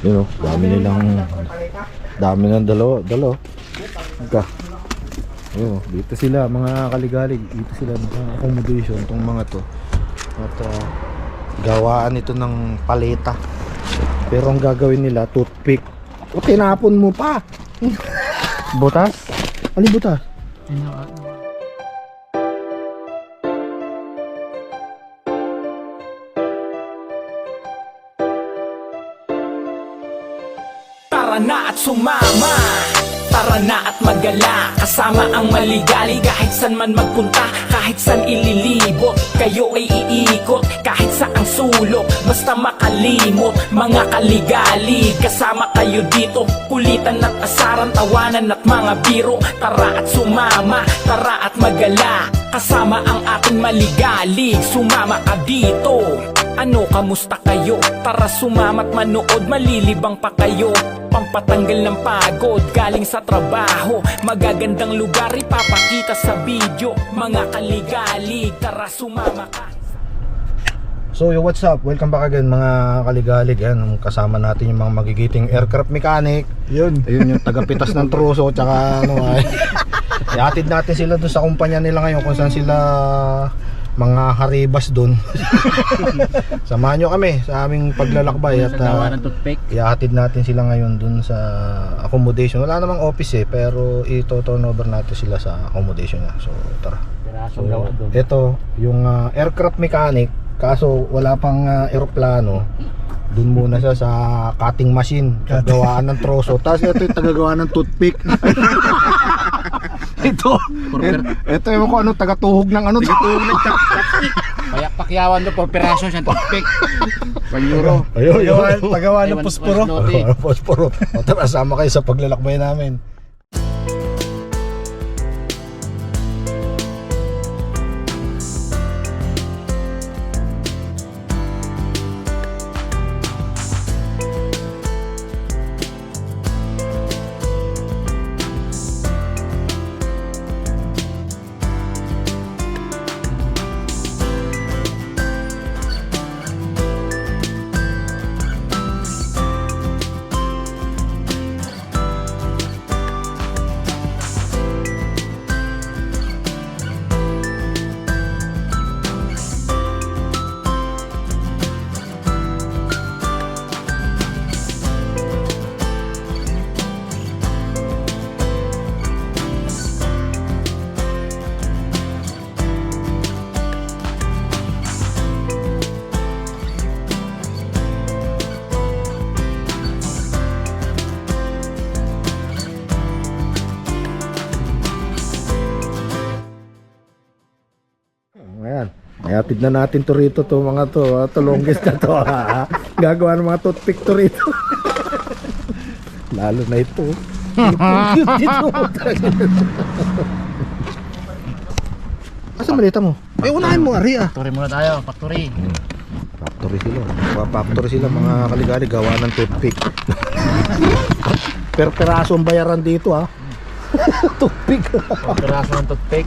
Yun o, dami nilang, dami ng dalawa, dalawa. Ka. Yun, dito sila, mga kaligalig, dito sila naka accommodation, tong mga to. At ah, gawaan ito ng paleta. Pero ang gagawin nila, toothpick. O, tinapon mo pa! butas? Ano yung butas? Tara na at sumama Tara na at magala. Kasama ang maligali Kahit san man magpunta Kahit san ililibot Kayo ay iikot Kahit saang sulok Basta makalimot Mga kaligali. Kasama kayo dito Kulitan at asaran Tawanan at mga biro. Tara at sumama Tara at magala. Kasama ang ating maligali Sumama ka dito. Ano, kamusta kayo? Tara sumamat manood, malilibang pa kayo. Pampatanggal ng pagod, galing sa trabaho. Magagandang lugar, ipapakita sa video. Mga kaligalig, tara sumama ka. So yo, what's up? Welcome back again mga kaligalig Yan, kasama natin yung mga magigiting aircraft mechanic. Yun. Ayun yung tagapitas ng truso Tsaka ano ay. Ihatid natin sila doon sa kumpanya nila ngayon Kung saan sila mga haribas doon Samahan nyo kami sa aming paglalakbay At uh, toothpick. ihatid natin sila ngayon doon sa accommodation Wala namang office eh Pero ito-turn over natin sila sa accommodation niya So tara So, ito, yung ah, aircraft mechanic, kaso wala pang ah, eroplano. Doon muna siya sa cutting machine, gagawaan ng troso. Tapos ito yung tagagawa ng toothpick. ito, ito yung ano, tagatuhog ng ano. Tagatuhog ng Kaya pakyawan doon, por piraso siyang toothpick. 1 euro. Ayun, ayun. Pagawa Ay, ng posporo. Posporo. Tara, sama kayo sa paglalakbay namin. Ayan. Ayatid na natin to rito to mga to. ah, To longest na to. ha. Gagawa ng mga toothpick to rito. Lalo na ito. Cute dito. Asa malita mo? Eh, unahin mo, Ari ah. Factory muna tayo, factory. Factory sila. Pa-factory sila mga kaligali gawa ng toothpick. per peraso ang bayaran dito ah. toothpick. Por piraso ng toothpick.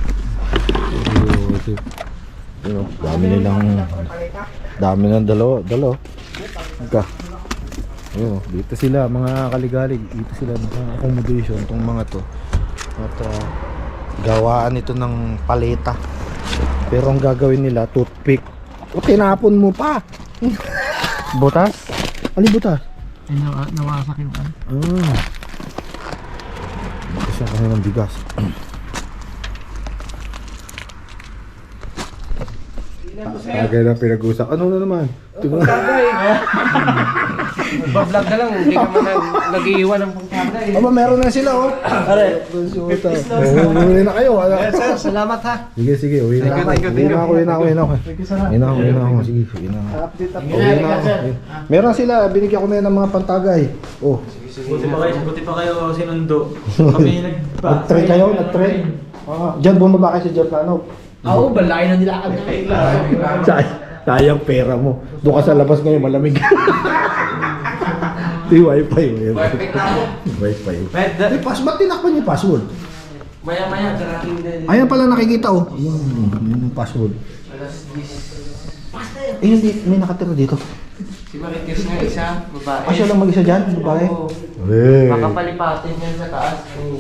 Oh, dami nilang dami ng dalawa, dalawa. Ka. Yun, oh, dito sila mga kaligalig, dito sila naka accommodation tong mga to. At ah, gawaan ito ng paleta. Pero ang gagawin nila toothpick. O tinapon mo pa. butas? Ano butas? Ay, nawa- nawasak yung ano. Ah. Kasi kasi ng bigas. Tagay na pinag-usap. Ano na naman? Tingnan. Vlog na lang, hindi ka man nag-iiwan ng pangkada eh. Aba, meron na sila oh. Are. Uwi na kayo. Ano? Sir, salamat ha. Sige, sige. Uwi na ako. Uwi na ako, uwi na ako, uwi na ako. Uwi na ako, uwi na ako. Sige, uwi na ako. Uwi na ako. Meron sila. Binigyan ko na yan ng mga pantagay. Oh. Buti pa kayo, buti pa kayo sinundo. Kami nag Nag-train kayo? Nag-train? Ah, Diyan bumaba kayo sa Giordano. Oo, balay na nila agad. Say, sayang pera mo. Doon ka sa labas ngayon, malamig. Di wifi mo yun. Wifi. Pwede. Ay, pas, ba't tinakpan yung password? Maya maya, karating din. Ayan pala nakikita oh. Yun, yun yung password. Alas 10. Eh, hindi, may nakatira dito. Si Marites nga isa, babae. Ah, siya lang mag-isa dyan, babae? Oo. Eh. Makapalipatin yan sa taas. Ay,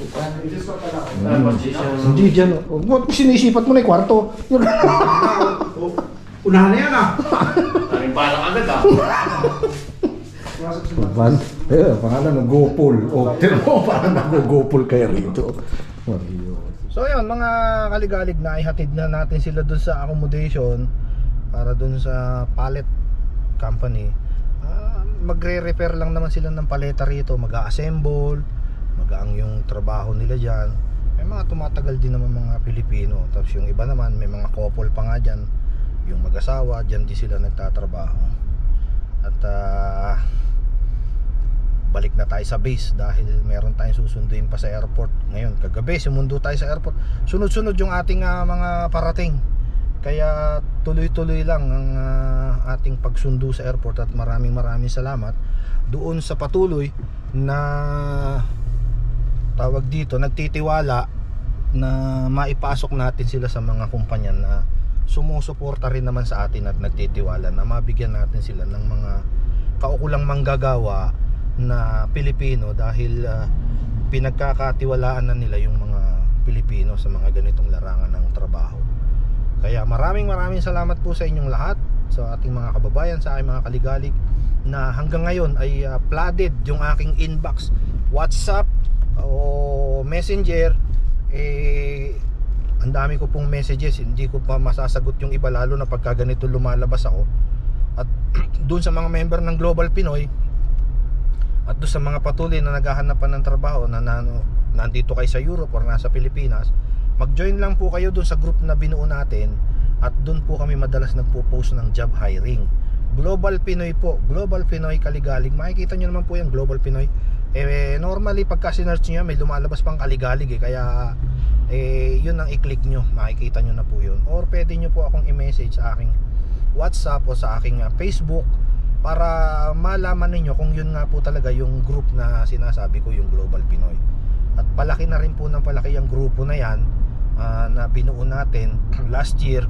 ah. Hindi dyan. oh. Ba't sinisipat mo na yung kwarto? Unahan na yan ah. Van, eh, pangalan ng Gopol. O, mo, parang nag-Gopol kayo rito. Mario. So yun, mga kaligalig na ihatid na natin sila dun sa accommodation para dun sa pallet company. Magre-repair lang naman sila ng paleta rito, mag-assemble, magaang yung trabaho nila dyan. May mga tumatagal din naman mga Pilipino. Tapos yung iba naman, may mga couple pa nga dyan. Yung mag-asawa, dyan di sila nagtatrabaho. At ah, balik na tayo sa base dahil meron tayong susunduin pa sa airport ngayon kagabi sumundo tayo sa airport sunod-sunod yung ating ah, mga parating kaya tuloy-tuloy lang ang ah, ating pagsundo sa airport at maraming maraming salamat doon sa patuloy na tawag dito nagtitiwala na maipasok natin sila sa mga kumpanya na sumusuporta rin naman sa atin at nagtitiwala na mabigyan natin sila ng mga kaukulang manggagawa na Pilipino dahil ah, pinagkakatiwalaan na nila yung mga Pilipino sa mga ganitong larangan ng trabaho. Kaya maraming maraming salamat po sa inyong lahat sa ating mga kababayan, sa aking mga kaligalig na hanggang ngayon ay ah, flooded yung aking inbox, WhatsApp o Messenger eh ang dami ko pong messages, hindi ko pa masasagot yung iba lalo na pagka ganito lumalabas ako. At doon sa mga member ng Global Pinoy, at doon sa mga patuloy na naghahanap pa ng trabaho na, na nandito kayo sa Europe or nasa Pilipinas, mag-join lang po kayo doon sa group na binuo natin at doon po kami madalas nagpo-post ng job hiring. Global Pinoy po, Global Pinoy Kaligalig. Makikita nyo naman po yung Global Pinoy. Eh, normally pagka sinearch nyo may lumalabas pang Kaligalig eh. Kaya, eh, yun ang i-click nyo. Makikita nyo na po yun. Or pwede nyo po akong i-message sa aking WhatsApp o sa aking ah, Facebook para malaman ninyo kung yun nga po talaga yung group na sinasabi ko yung Global Pinoy at palaki na rin po ng palaki yung grupo na yan ah, na binuo natin last year.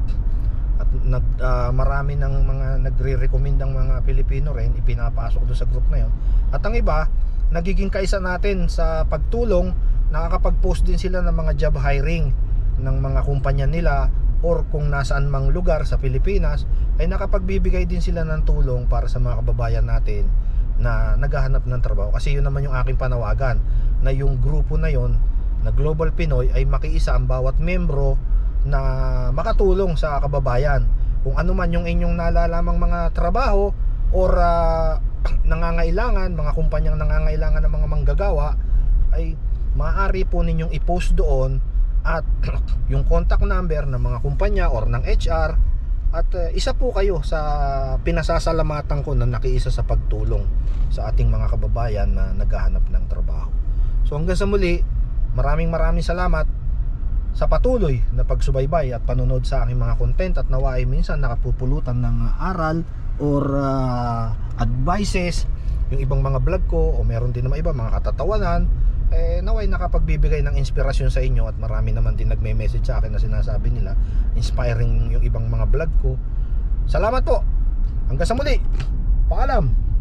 At nag, ah, marami ng mga nagre-recommend ng mga Pilipino rin ipinapasok doon sa group na yun. At ang iba nagiging kaisa natin sa pagtulong nakakapag-post din sila ng mga job hiring ng mga kumpanya nila or kung nasaan mang lugar sa Pilipinas ay nakapagbibigay din sila ng tulong para sa mga kababayan natin na naghahanap ng trabaho. Kasi yun naman yung aking panawagan na yung grupo na yon na Global Pinoy ay makiisa ang bawat membro na makatulong sa kababayan kung ano man yung inyong nalalamang mga trabaho or ah, nangangailangan mga kumpanyang nangangailangan ng mga manggagawa ay maaari po ninyong i-post doon at yung contact number ng mga kumpanya or ng HR at uh, isa po kayo sa pinasasalamatan ko na nakiisa sa pagtulong sa ating mga kababayan na naghahanap ng trabaho. So hanggang sa muli, maraming maraming salamat sa patuloy na pagsubaybay at panonood sa aking mga content at nawa ay minsan nakapupulutan ng uh, aral or uh, advices. Yung ibang mga vlog ko o meron din naman iba mga katatawanan eh naway nakapagbibigay ng inspirasyon sa inyo at marami naman din nagme-message sa akin na sinasabi nila inspiring yung ibang mga vlog ko. Salamat po! Hanggang sa muli! Paalam